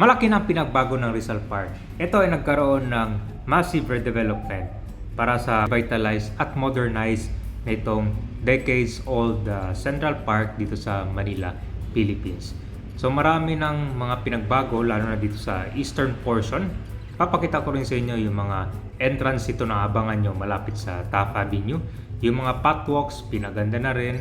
Malaki ang pinagbago ng Rizal Park. Ito ay nagkaroon ng massive redevelopment para sa vitalize at modernize na itong decades-old uh, Central Park dito sa Manila, Philippines. So marami ng mga pinagbago lalo na dito sa eastern portion. Papakita ko rin sa inyo yung mga entrance dito na abangan nyo malapit sa Taft Avenue. Yung mga pathwalks, pinaganda na rin.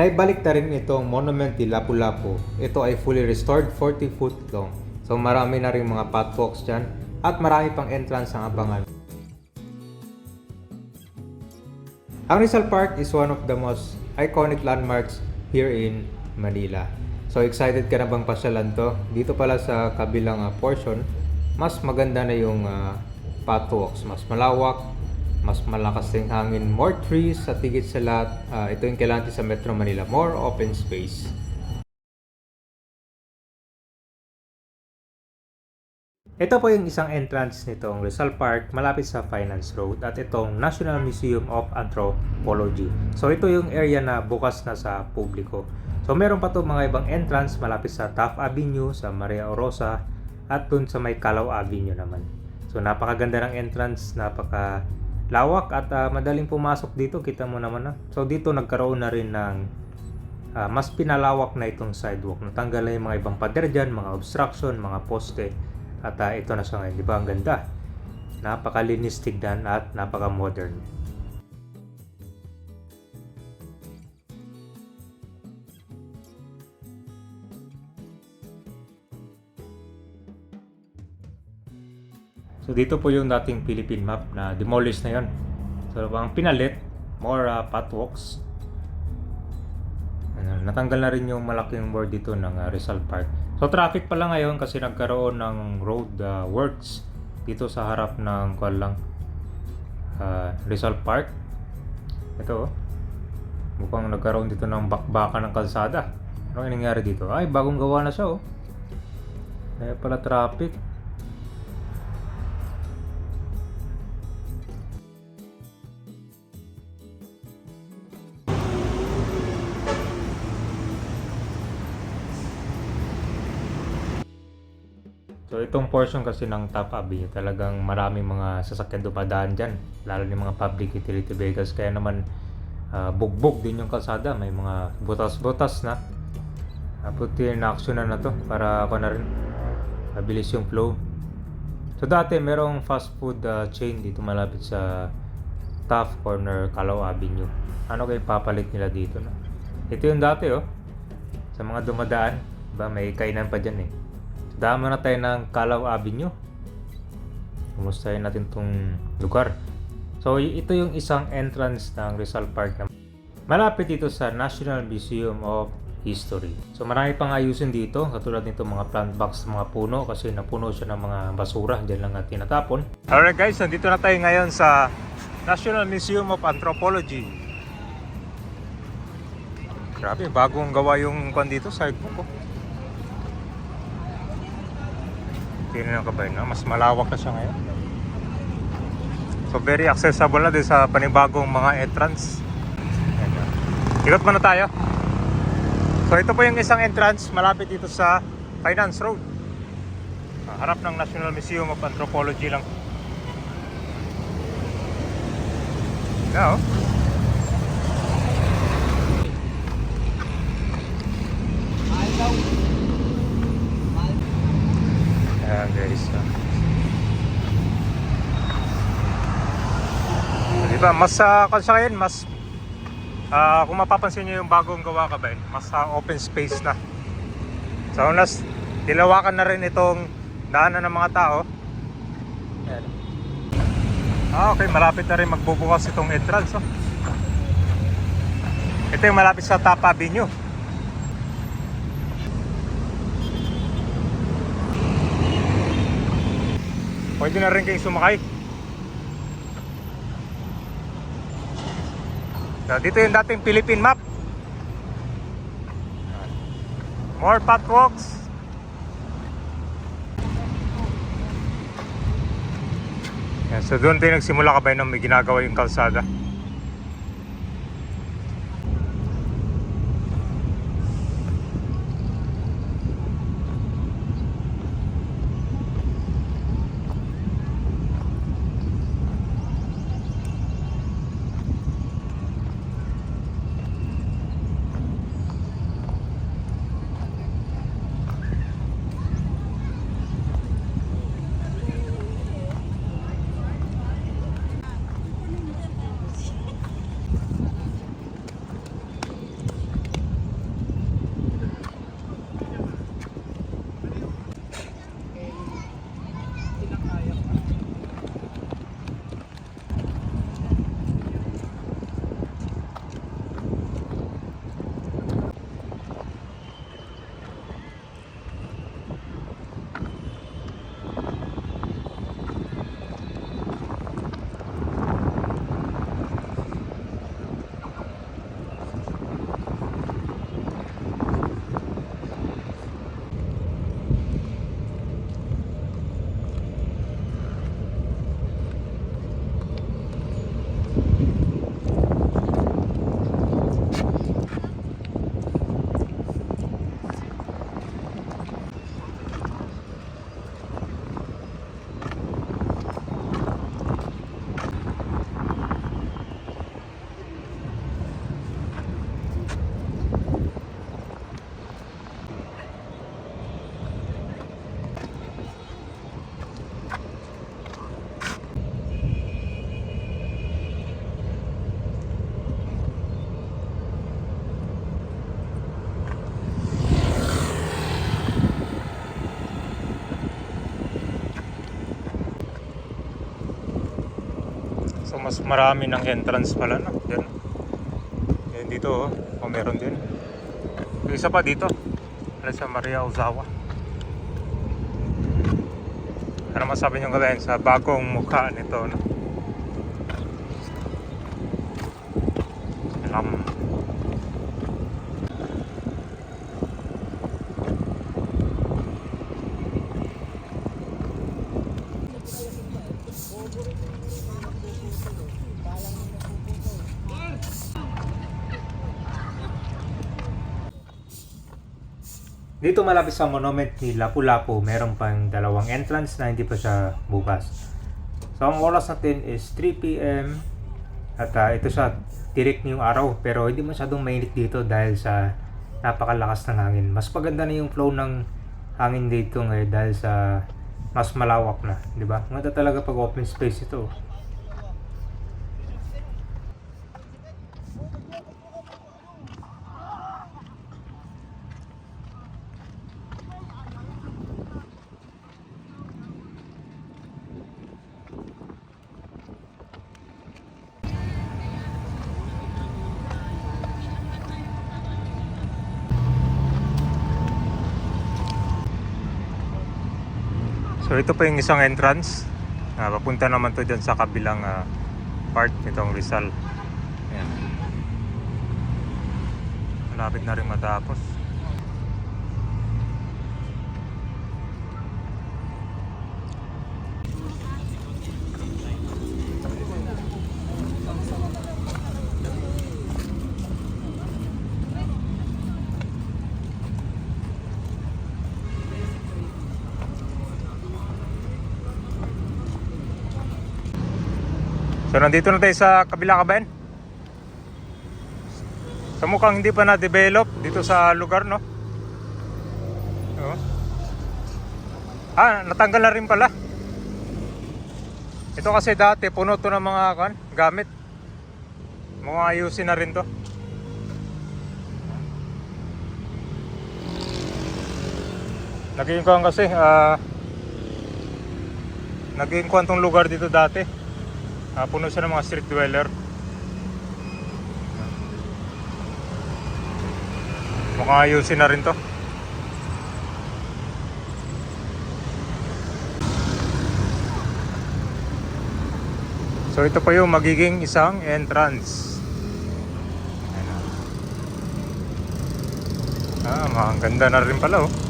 Naibalik na rin itong Monument de Lapu-Lapu. Ito ay fully restored, 40 foot long. So marami na rin mga pathwalks dyan at marami pang entrance ang abangan. Ang Rizal Park is one of the most iconic landmarks here in Manila. So excited ka na bang pasyalan to? Dito pala sa kabilang ah, portion, mas maganda na yung ah, pathwalks. Mas malawak, mas malakas yung hangin, more trees at higit sa lahat, ah, ito yung kailangan sa Metro Manila, more open space. Ito po yung isang entrance nitong Rizal Park malapit sa Finance Road at itong National Museum of Anthropology. So ito yung area na bukas na sa publiko. So meron pa to mga ibang entrance malapit sa Taft Avenue, sa Maria Orosa at dun sa may Calao Avenue naman. So napakaganda ng entrance, napaka lawak at ah, madaling pumasok dito, kita mo naman na. So dito nagkaroon na rin ng ah, mas pinalawak na itong sidewalk. Natanggal na yung mga ibang pader dyan, mga obstruction, mga poste. At ah, ito na siya ngayon. Di ba? Ang ganda. Napakalinis tignan at napaka-modern. So dito po yung dating Philippine map na demolished na yon. So ang pinalit, more uh, pathwalks. Ano, natanggal na rin yung malaking board dito ng uh, Rizal Park. So traffic pala ngayon kasi nagkaroon ng road uh, works dito sa harap ng kuwan lang uh, Rizal Park. Ito oh. Mukhang nagkaroon dito ng bakbakan ng kalsada. Ano yung nangyari dito? Ay, bagong gawa na siya oh. Kaya pala traffic. Itong portion kasi ng Top Avenue talagang maraming mga sasakyan dumadaan dyan. Lalo ni mga public utility vehicles. Kaya naman ah, bugbog din yung kalsada. May mga butas-butas na. Uh, puti na action na to para ako na rin mabilis yung flow. So dati merong fast food ah, chain dito malapit sa Taft Corner, Calao Avenue. Ano kayong papalit nila dito na? Ito yung dati oh. Sa mga dumadaan, ba may kainan pa dyan eh. Dama na tayo ng Calao Avenue. Kumustahin natin tong lugar. So, ito yung isang entrance ng Rizal Park na malapit dito sa National Museum of History. So, marami pang ayusin dito. Katulad nito mga plant box, mga puno kasi napuno siya ng mga basura. Diyan lang natin tinatapon. Alright guys, nandito na tayo ngayon sa National Museum of Anthropology. Grabe, bagong gawa yung kwan dito, sidewalk ko. Tingnan ka ba yun, no? Mas malawak na siya ngayon. So very accessible na din sa panibagong mga entrance. Ikot muna tayo. So ito po yung isang entrance malapit dito sa Finance Road. Harap ng National Museum of Anthropology lang. Now, Ayan guys. ah. Di ba, mas uh, ngayon, mas ah, kung mapapansin niyo yung bagong gawa ka ba, mas ah, open space na. So, nas tilawakan na rin itong daanan ng mga tao. Ayan. Ah, okay, malapit na rin magbubukas itong entrance. Oh. Ito yung malapit sa Top Avenue. Pwede na rin kayo sumakay. So, dito yung dating Philippine map. More pathwalks. Yan, so doon tayo nagsimula ka ba nung may ginagawa yung kalsada? Mas marami ng entrance pala no. Yan. Yan dito oh. O meron din. Yung isa pa dito. Ano sa Maria Ozawa. Ano masabi niyo gawin sa bagong mukha nito no? Alam. Dito malapit sa monument ni Lapu-Lapu, meron pang dalawang entrance na hindi pa siya bukas. So ang oras natin is 3 p.m. At ah, ito siya, tirik na yung araw pero hindi masyadong mainit dito dahil sa napakalakas ng hangin. Mas maganda na yung flow ng hangin dito ngayon dahil sa mas malawak na, di ba? Maganda talaga pag open space ito. So ito pa yung isang entrance. Ah, papunta naman to dyan sa kabilang ah, part nitong Rizal. Ayan. Malapit na rin matapos. So nandito na tayo sa kabila ka ba Sa mukhang hindi pa na-develop dito sa lugar no. Oo. Ah, natanggal na rin pala. Ito kasi dati puno to ng mga kan, gamit. Mga ayusin na rin to. Naging kuhan kasi ah naging kuhan tong lugar dito dati. Ah, puno siya ng mga street dweller. Mukhang ayusin na rin to. So ito pa yung magiging isang entrance. Ah, ang ganda na rin pala oh.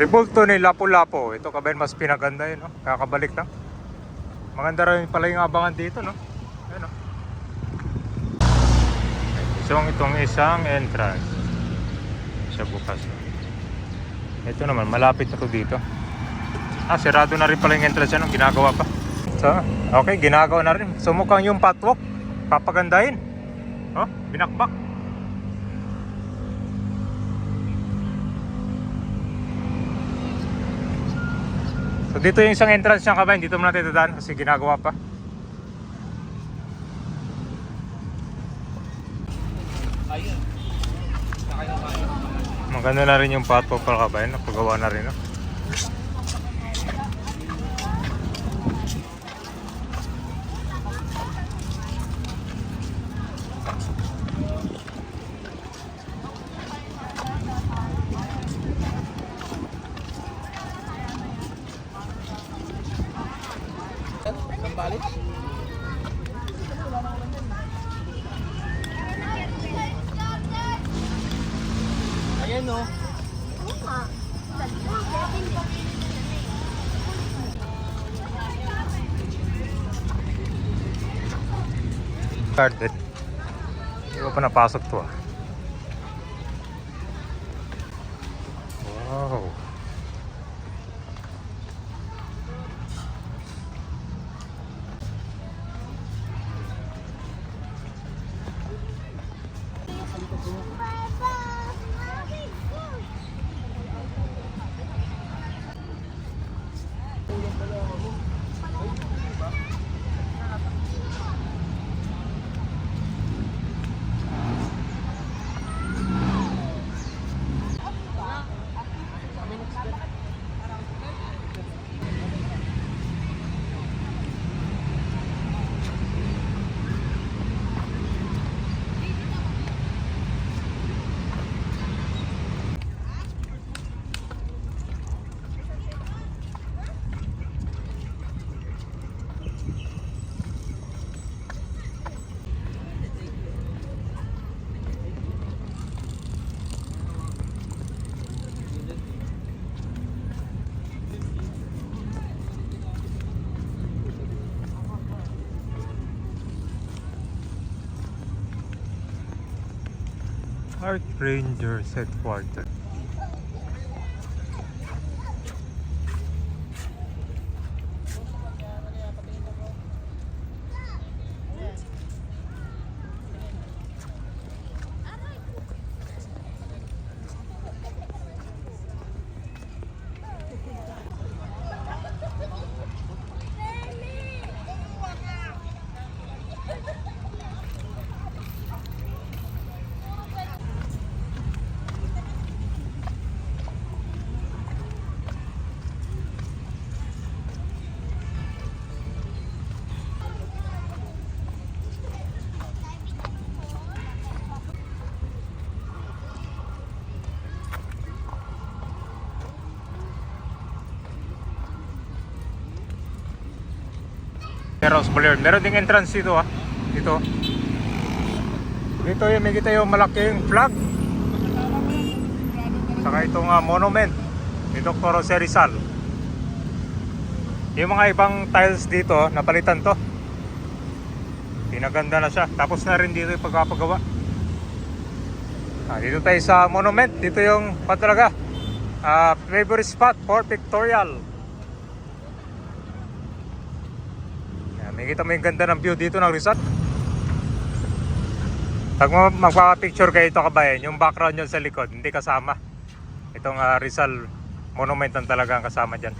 Rebulto ni Lapu-Lapu. Ito ka ba yung mas pinaganda yun, no? Kakabalik lang. Maganda rin pala yung abangan dito, no? Ayan, no? So, itong isang entrance. Sa bukas. No? Ito naman, malapit na to dito. Ah, sirado na rin pala yung entrance yan. Ginagawa pa. So, okay, ginagawa na rin. So, mukhang yung patwalk. Papagandahin. Oh, binakbak. Dito yung isang entrance ng kabayan, dito muna tayo dadaan kasi ginagawa pa. Maganda na rin yung pathwalk para kabayan, napagawa na rin. No? Carded. Hindi ko pa napasok to ah. Wow. Park Rangers Headquarters. Eros Boulevard. Meron ding entrance dito ah. Dito. Dito yung may kita yung malaking flag. Saka itong ah, monument ni Dr. Jose Rizal. Yung mga ibang tiles dito, napalitan to. Pinaganda na siya. Tapos na rin dito yung pagpapagawa. Ah, dito tayo sa monument. Dito yung pa ah, favorite spot for pictorial. Yan, may kita mo yung ganda ng view dito ng resort. Pag magpapapicture kayo ito kabayan, yung background nyo sa likod, hindi kasama. Itong ah, Rizal Monument ang talaga ang kasama dyan.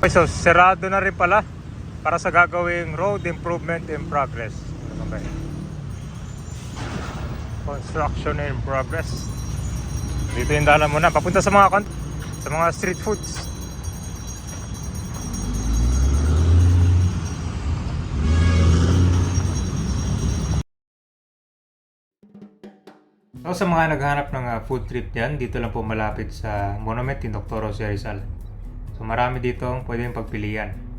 Okay, so serado na rin pala para sa gagawing road improvement in progress. Okay. Construction in progress. Dito yung dala muna. Papunta sa mga sa mga street foods. So, sa mga naghanap ng ah, food trip dyan, dito lang po malapit sa monument ni Dr. Jose Rizal. So marami dito ang pwedeng pagpilian.